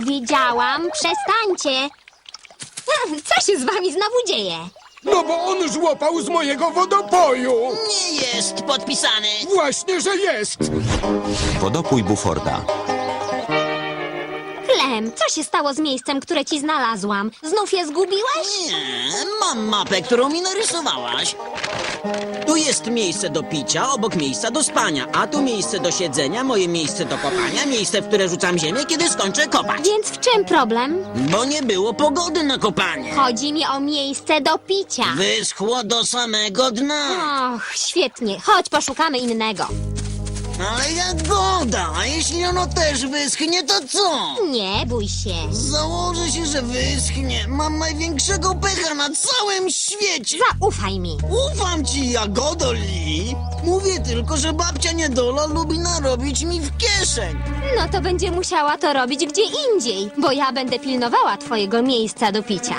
Powiedziałam, przestańcie! Co się z wami znowu dzieje? No bo on żłopał z mojego wodopoju! Nie jest podpisany. Właśnie, że jest! Wodopój Buforda. Co się stało z miejscem, które ci znalazłam? Znów je zgubiłeś? Nie, mam mapę, którą mi narysowałaś. Tu jest miejsce do picia, obok miejsca do spania, a tu miejsce do siedzenia, moje miejsce do kopania, miejsce, w które rzucam ziemię, kiedy skończę kopać. Więc w czym problem? Bo nie było pogody na kopanie. Chodzi mi o miejsce do picia. Wyschło do samego dna. Och, świetnie. Chodź, poszukamy innego. Ale Jagoda, a jeśli ono też wyschnie, to co? Nie bój się. Założę się, że wyschnie. Mam największego pecha na całym świecie. Zaufaj mi. Ufam ci, Jagodo Li. Mówię tylko, że babcia Niedola lubi narobić mi w kieszeń. No to będzie musiała to robić gdzie indziej, bo ja będę pilnowała twojego miejsca do picia.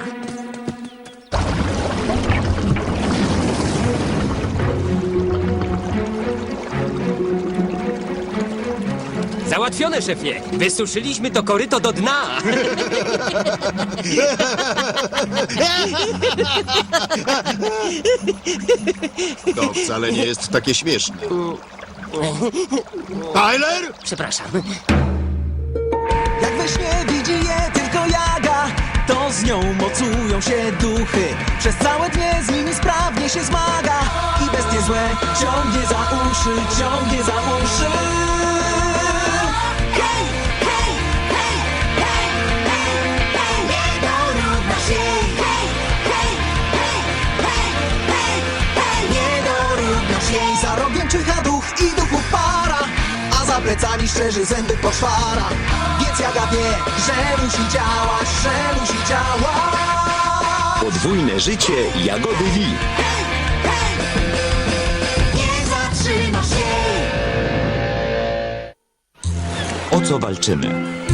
Załatwione, szefie. Wysuszyliśmy to koryto do dna. To wcale nie jest takie śmieszne. Tyler? Przepraszam. Jak we śnie widzi je tylko jaga To z nią mocują się duchy Przez całe dnie z nimi sprawnie się zmaga I bestie złe ciągnie za uszy, ciągnie za uszy czyha duch i duchów para a za plecami szczerzy zęby poszwara Więc Jaga wie, że musi działać, że musi działać Podwójne życie Jagody Lee. Nie zatrzymasz jej O co walczymy?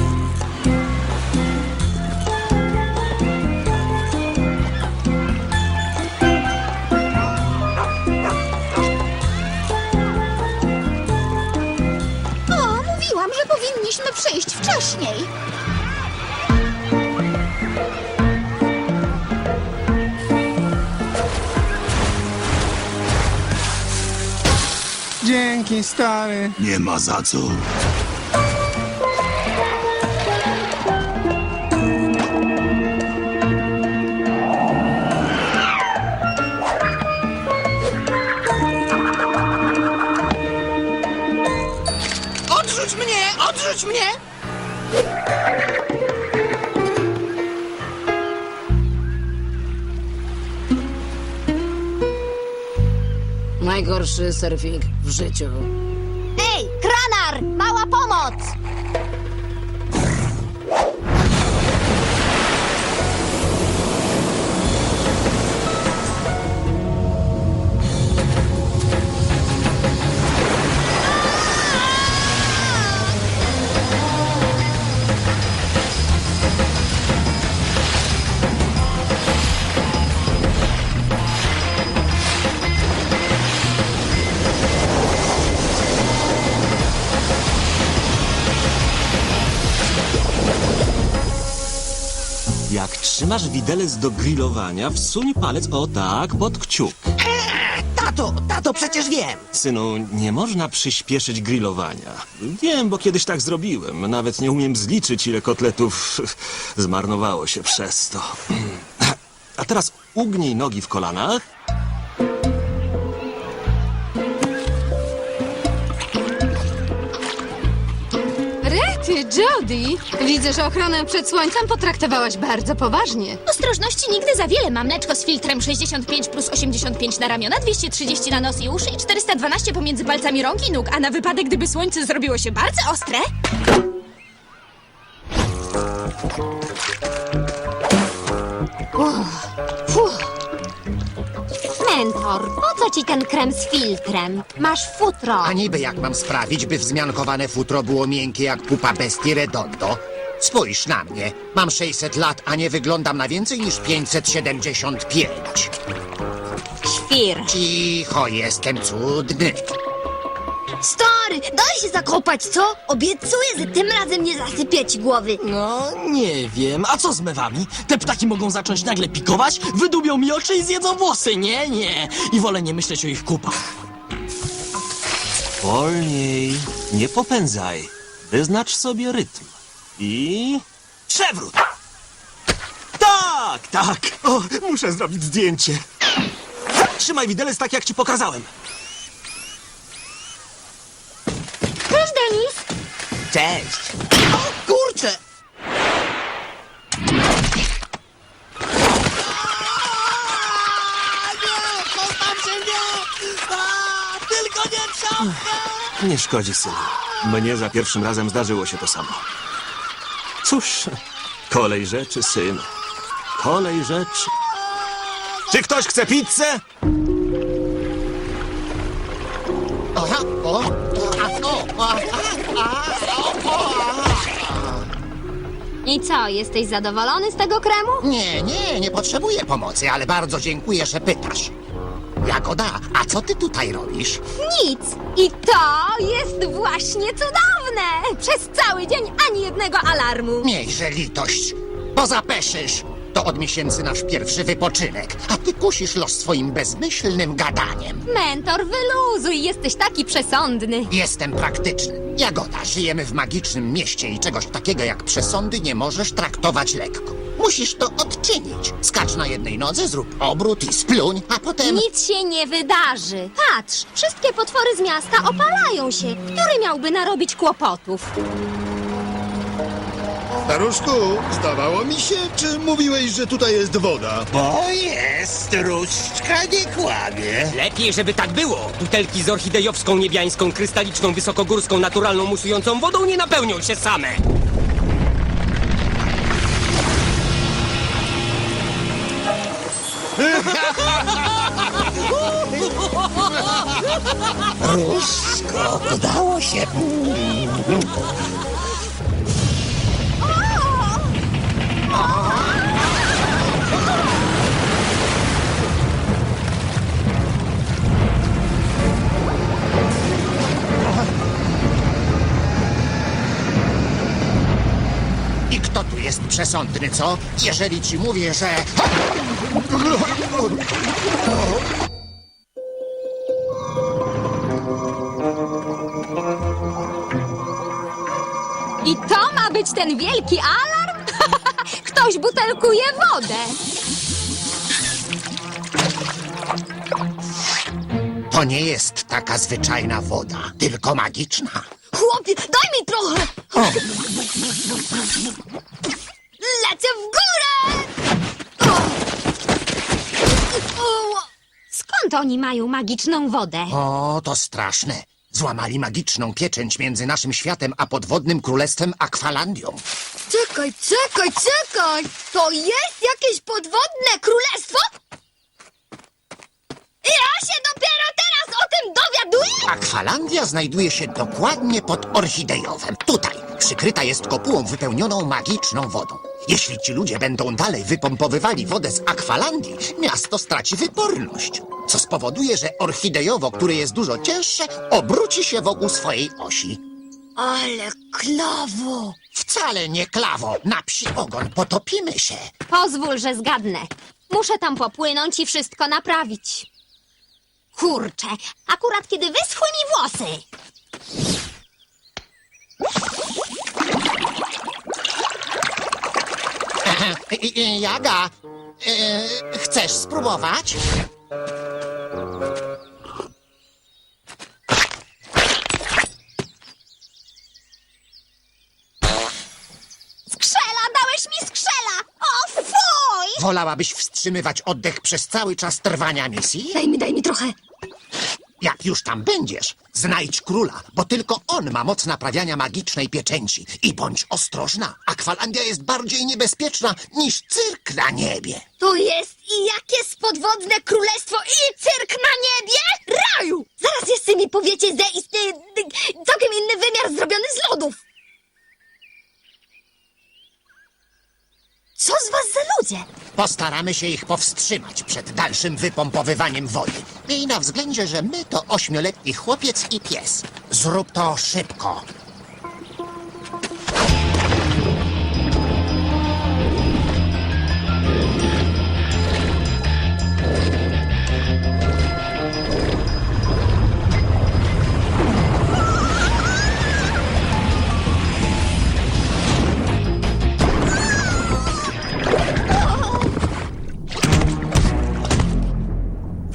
Wcześniej. Dzięki, stary. Nie ma za co. Odrzuć mnie! Odrzuć mnie! Najgorszy surfing w życiu. Trzymasz widelec do grillowania, wsuń palec o tak pod kciuk. Tato, tato, przecież wiem. Synu, nie można przyspieszyć grillowania. Wiem, bo kiedyś tak zrobiłem. Nawet nie umiem zliczyć, ile kotletów zmarnowało się przez to. A teraz ugnij nogi w kolanach. Ty, Jody, widzę, że ochronę przed słońcem potraktowałaś bardzo poważnie. Ostrożności nigdy za wiele. Mam neczko z filtrem 65 plus 85 na ramiona, 230 na nos i uszy i 412 pomiędzy palcami rąk i nóg. A na wypadek, gdyby słońce zrobiło się bardzo ostre... Mentor, po co ci ten krem z filtrem? Masz futro. A niby jak mam sprawić, by wzmiankowane futro było miękkie jak pupa bestii Redondo? Spójrz na mnie. Mam 600 lat, a nie wyglądam na więcej niż 575. Świr. Cicho, jestem cudny. Stary, daj się zakopać, co? Obiecuję, że tym razem nie zasypię ci głowy. No, nie wiem. A co z mewami? Te ptaki mogą zacząć nagle pikować, wydubią mi oczy i zjedzą włosy. Nie, nie. I wolę nie myśleć o ich kupach. Wolniej. Nie popędzaj. Wyznacz sobie rytm. I... Przewrót! Tak, tak. O, muszę zrobić zdjęcie. Trzymaj widelec tak, jak ci pokazałem. Cześć, Denis. Cześć. O, kurczę! Tylko nie czapkę! Nie szkodzi, synu. Mnie za pierwszym razem zdarzyło się to samo. Cóż, kolej rzeczy, syn. Kolej rzeczy. Czy ktoś chce pizzę? I co, jesteś zadowolony z tego kremu? Nie, nie, nie potrzebuję pomocy, ale bardzo dziękuję, że pytasz. Jagoda, a co ty tutaj robisz? Nic. I to jest właśnie cudowne. Przez cały dzień ani jednego alarmu. Miejże litość, bo zapeszysz. To od miesięcy nasz pierwszy wypoczynek, a ty kusisz los swoim bezmyślnym gadaniem. Mentor, wyluzuj, jesteś taki przesądny. Jestem praktyczny. Jagoda, żyjemy w magicznym mieście i czegoś takiego jak przesądy nie możesz traktować lekko. Musisz to odczynić. Skacz na jednej nodze, zrób obrót i spluń, a potem... Nic się nie wydarzy. Patrz, wszystkie potwory z miasta opalają się. Który miałby narobić kłopotów? Staruszku, zdawało mi się, czy mówiłeś, że tutaj jest woda? Bo jest, różdżka nie kłamie. Lepiej, żeby tak było. Butelki z orchidejowską, niebiańską, krystaliczną, wysokogórską, naturalną, musującą wodą nie napełnią się same. Różdżko, udało się. Kto tu jest przesądny, co? Jeżeli ci mówię, że... I to ma być ten wielki alarm? Ktoś butelkuje wodę. To nie jest taka zwyczajna woda, tylko magiczna. Chłopie, daj mi trochę! Lecę w górę! Skąd oni mają magiczną wodę? O, to straszne. Złamali magiczną pieczęć między naszym światem a podwodnym królestwem Akwalandią. Czekaj, czekaj, czekaj! To jest jakieś podwodne królestwo? Ja się dopiero teraz o tym dowiaduję! Akwalandia znajduje się dokładnie pod Orchidejowem. Tutaj przykryta jest kopułą wypełnioną magiczną wodą. Jeśli ci ludzie będą dalej wypompowywali wodę z Akwalandii, miasto straci wyporność. Co spowoduje, że Orchidejowo, które jest dużo cięższe, obróci się wokół swojej osi. Ale klawo! Wcale nie klawo, na psi ogon potopimy się. Pozwól, że zgadnę. Muszę tam popłynąć i wszystko naprawić. Kurczę, akurat kiedy wyschły mi włosy. Jaga, e, chcesz spróbować? Skrzela, dałeś mi skrzela! O, fuj! Wolałabyś wstrzymywać oddech przez cały czas trwania misji? Daj mi, daj mi trochę. Jak już tam będziesz, znajdź króla, bo tylko on ma moc naprawiania magicznej pieczęci. I bądź ostrożna, Akwalandia jest bardziej niebezpieczna niż cyrk na niebie. To jest i jakie spodwodne królestwo i cyrk na niebie? Raju! Zaraz jeszcze mi powiecie, że istnieje całkiem inny wymiar zrobiony z lodów. Co z was za ludzie? Postaramy się ich powstrzymać przed dalszym wypompowywaniem wody. Miej na względzie, że my to ośmioletni chłopiec i pies. Zrób to szybko.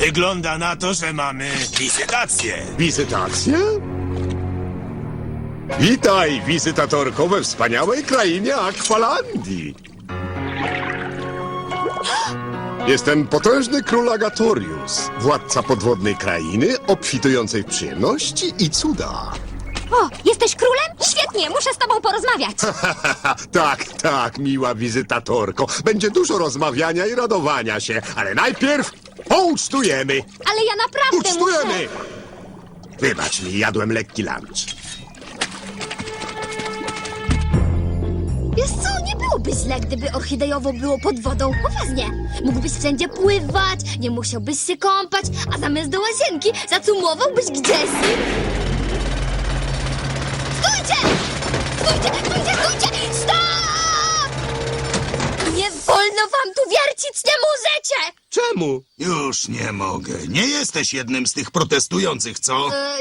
Wygląda na to, że mamy wizytację. Wizytację? Witaj, wizytatorko we wspaniałej krainie Akwalandii. Jestem potężny król Agatorius, władca podwodnej krainy, obfitującej w przyjemności i cuda. O, jesteś królem? Świetnie, muszę z tobą porozmawiać. tak, tak, miła wizytatorko. Będzie dużo rozmawiania i radowania się, ale najpierw poucztujemy. Ale ja naprawdę Ucztujemy! Wybacz mi, jadłem lekki lunch. Wiesz co, nie byłoby źle, gdyby orchidejowo było pod wodą. Poważnie. Mógłbyś wszędzie pływać, nie musiałbyś się kąpać, a zamiast do łazienki zacumowałbyś gdzieś. Stójcie! Stójcie, stójcie, stójcie! Stop! Wolno wam tu wiercić, nie możecie! Czemu? Już nie mogę. Nie jesteś jednym z tych protestujących, co? E,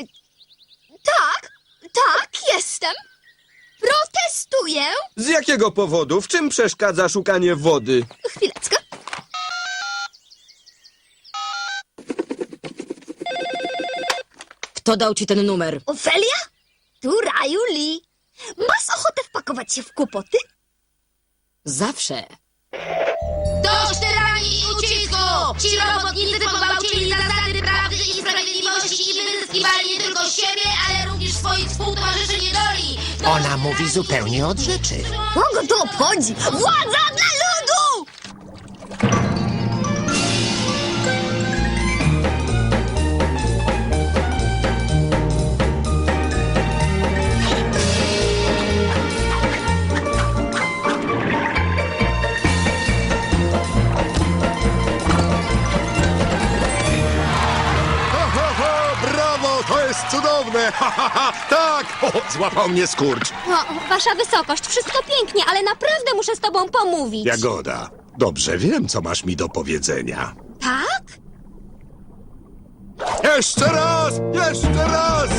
tak, tak, jestem. Protestuję. Z jakiego powodu? W czym przeszkadza szukanie wody? Chwileczkę. Kto dał ci ten numer? Ofelia? Tu Raju Lee. Masz ochotę wpakować się w kłopoty? Zawsze. Dość tyranii i ucisku! Ci robotnicy pogwałcili zasady prawdy i sprawiedliwości i wyzyskiwali nie tylko siebie, ale również swoich współtowarzyszy niedoli! Ona mówi zupełnie od rzeczy. Kogo to obchodzi? Władza dla złapał mnie skurcz. No, wasza wysokość, wszystko pięknie, ale naprawdę muszę z tobą pomówić. Jagoda, dobrze wiem, co masz mi do powiedzenia. Tak? Jeszcze raz! Jeszcze raz!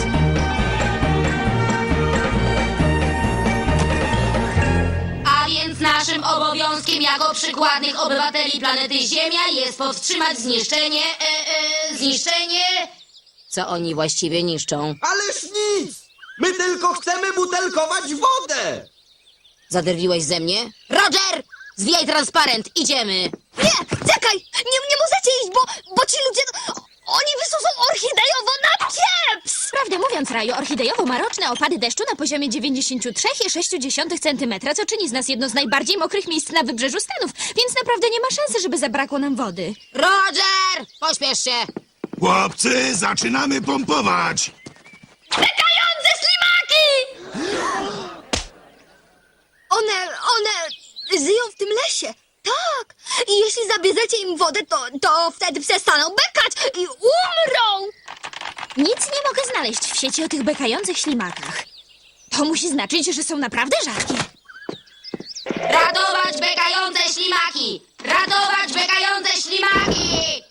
A więc naszym obowiązkiem jako przykładnych obywateli planety Ziemia jest powstrzymać zniszczenie, e, e, zniszczenie... Co oni właściwie niszczą? Ależ nic! My tylko chcemy butelkować wodę! Zaderwiłeś ze mnie? Roger! Zwijaj transparent, idziemy! Nie, czekaj! Nie, nie możecie iść, bo, bo ci ludzie... Oni wysuszą orchidejowo na pieps! Prawdę mówiąc, Raju, orchidejowo ma roczne opady deszczu na poziomie 93,6 cm, co czyni z nas jedno z najbardziej mokrych miejsc na wybrzeżu Stanów, więc naprawdę nie ma szansy, żeby zabrakło nam wody. Roger! Pośpiesz się! Chłopcy, zaczynamy pompować! Bekające ślimaki! One, one żyją w tym lesie. Tak. I jeśli zabierzecie im wodę, to, to wtedy przestaną bekać i umrą. Nic nie mogę znaleźć w sieci o tych bekających ślimakach. To musi znaczyć, że są naprawdę rzadkie. Radować bekające ślimaki! Radować bekające ślimaki!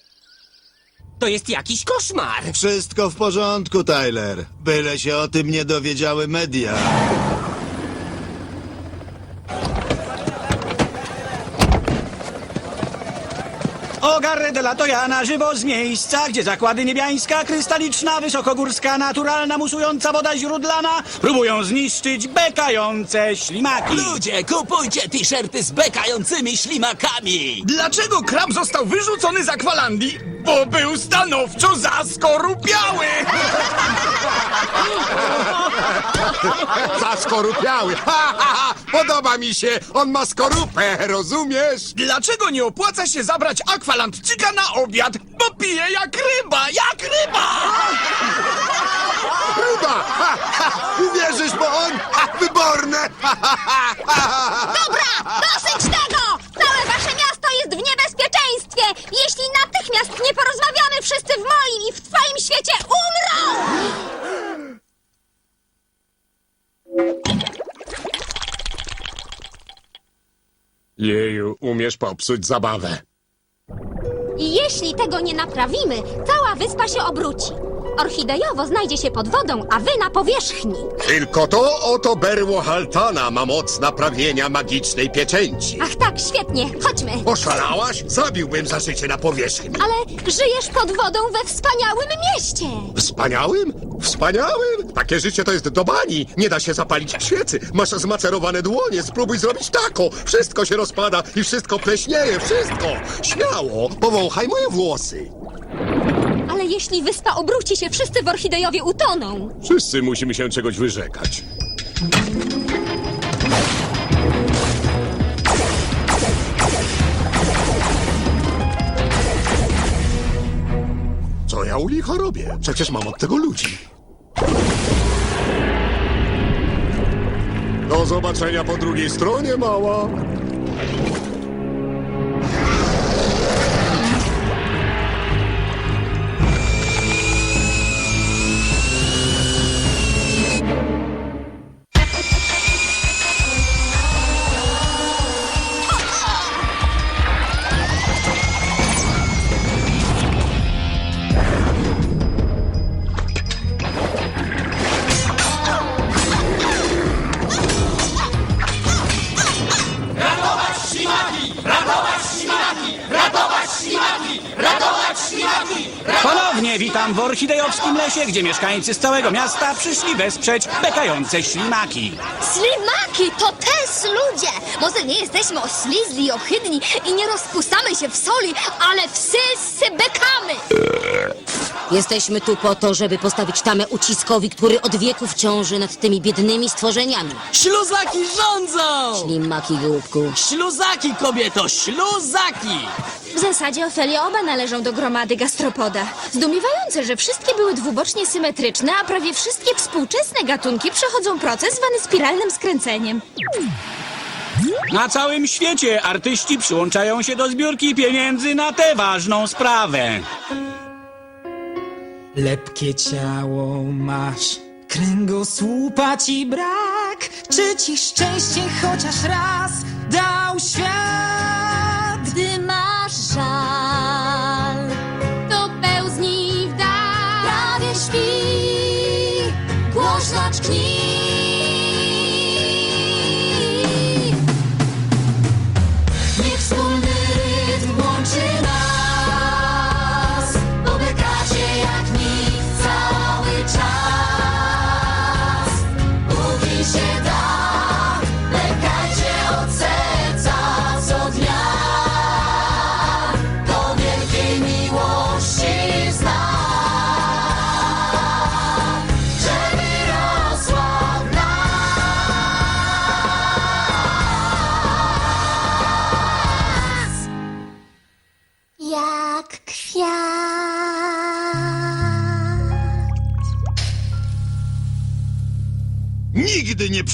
To jest jakiś koszmar! Wszystko w porządku, Tyler. Byle się o tym nie dowiedziały media. Garre de la żywo z miejsca, gdzie zakłady niebiańska, krystaliczna, wysokogórska, naturalna, musująca woda źródlana próbują zniszczyć bekające ślimaki. Ludzie, kupujcie t-shirty z bekającymi ślimakami! Dlaczego krab został wyrzucony z akwalandii? Bo był stanowczo zaskorupiały! Zaskorupiały! Ha, ha, ha! Podoba mi się! On ma skorupę, rozumiesz? Dlaczego nie opłaca się zabrać akwalandczyka na obiad? Bo pije jak ryba, jak ryba! Ryba! Ha, ha! Uwierzysz, bo on... Ha, wyborne! Ha, ha, ha, ha, ha. Dobra, dosyć tego! Całe wasze miasto jest w niebezpieczeństwie! Jeśli natychmiast nie porozmawiamy, wszyscy w moim i w twoim świecie umrą! Jeju, umiesz popsuć zabawę. I jeśli tego nie naprawimy, cała wyspa się obróci. Orchidejowo znajdzie się pod wodą, a wy na powierzchni. Tylko to oto berło Haltana ma moc naprawienia magicznej pieczęci. Ach tak, świetnie, chodźmy. Oszalałaś? Zabiłbym za życie na powierzchni. Ale żyjesz pod wodą we wspaniałym mieście. Wspaniałym? Wspaniałym? Takie życie to jest do bani. Nie da się zapalić świecy. Masz zmacerowane dłonie. Spróbuj zrobić tako. Wszystko się rozpada i wszystko pleśnieje. Wszystko. Śmiało. Powąchaj moje włosy. Ale jeśli wyspa obróci się, wszyscy w Orchidejowie utoną. Wszyscy musimy się czegoś wyrzekać. Co ja u licha robię? Przecież mam od tego ludzi. Do zobaczenia po drugiej stronie, mała. Witam w orchidejowskim lesie, gdzie mieszkańcy z całego miasta przyszli wesprzeć bekające ślimaki. Ślimaki to też ludzie! Może nie jesteśmy oślizli i ohydni i nie rozpuszczamy się w soli, ale wszyscy bekamy! Jesteśmy tu po to, żeby postawić tamę uciskowi, który od wieków ciąży nad tymi biednymi stworzeniami. Śluzaki rządzą! Ślimaki, głupku. Śluzaki, kobieto, śluzaki! W zasadzie Ofelia oba należą do gromady gastropoda. Zdumiewające, że wszystkie były dwubocznie symetryczne, a prawie wszystkie współczesne gatunki przechodzą proces zwany spiralnym skręceniem. Na całym świecie artyści przyłączają się do zbiórki pieniędzy na tę ważną sprawę. Lepkie ciało masz, kręgosłupa ci brak. Czy ci szczęście chociaż raz dał świat? Gdy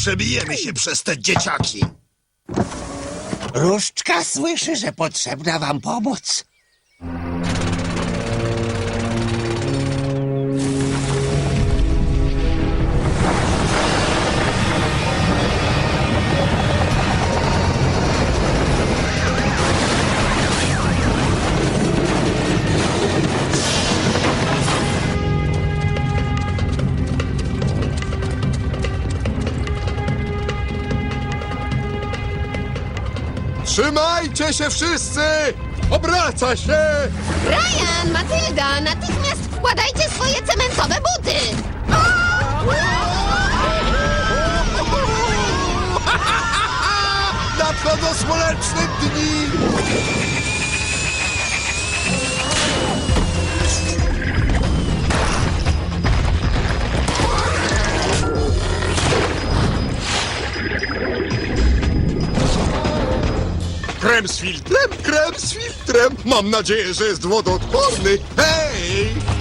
przebijemy się przez te dzieciaki. Różdżka słyszy, że potrzebna wam pomoc. Trzymajcie się wszyscy! Obraca się! Ryan, Matylda, natychmiast wkładajcie swoje cementowe buty! Nadchodzą słoneczne dni! Krem z filtrem? Krem z filtrem! Mam nadzieję, że jest wodoodporny. Hej!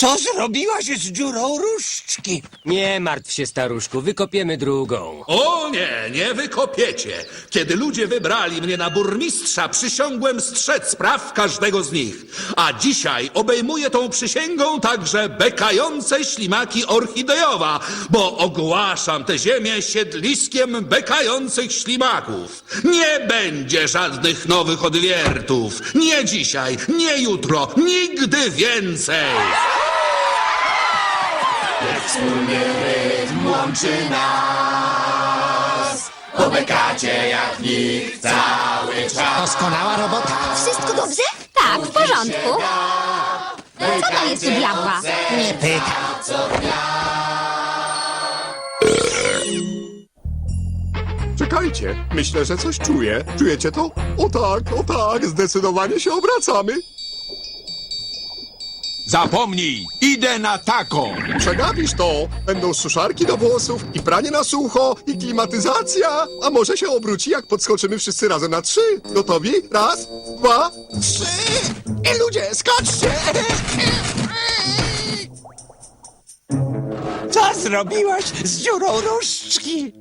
Co zrobiłaś z dziurą różdżki? Nie martw się, staruszku, wykopiemy drugą. O nie, nie wykopiecie. Kiedy ludzie wybrali mnie na burmistrza, przysiągłem strzec praw każdego z nich. A dzisiaj obejmuję tą przysięgą także bekające ślimaki orchidejowa, bo ogłaszam tę ziemię siedliskiem bekających ślimaków. Nie będzie żadnych nowych odwiertów. Nie dzisiaj, nie jutro, nigdy więcej. Wspólny rytm łączy nas Po bekacie jak nikt cały czas Doskonała robota. Wszystko dobrze? Tak, w porządku. Co to jest u diabła? Nie pytaj. Czekajcie, myślę, że coś czuję. Czujecie to? O tak, o tak, zdecydowanie się obracamy. Zapomnij, idę na taką. Przegapisz to! Będą suszarki do włosów, i pranie na sucho, i klimatyzacja! A może się obróci, jak podskoczymy wszyscy razem na trzy? Gotowi? Raz, dwa, trzy! I ludzie, skaczcie! Co zrobiłaś z dziurą różdżki?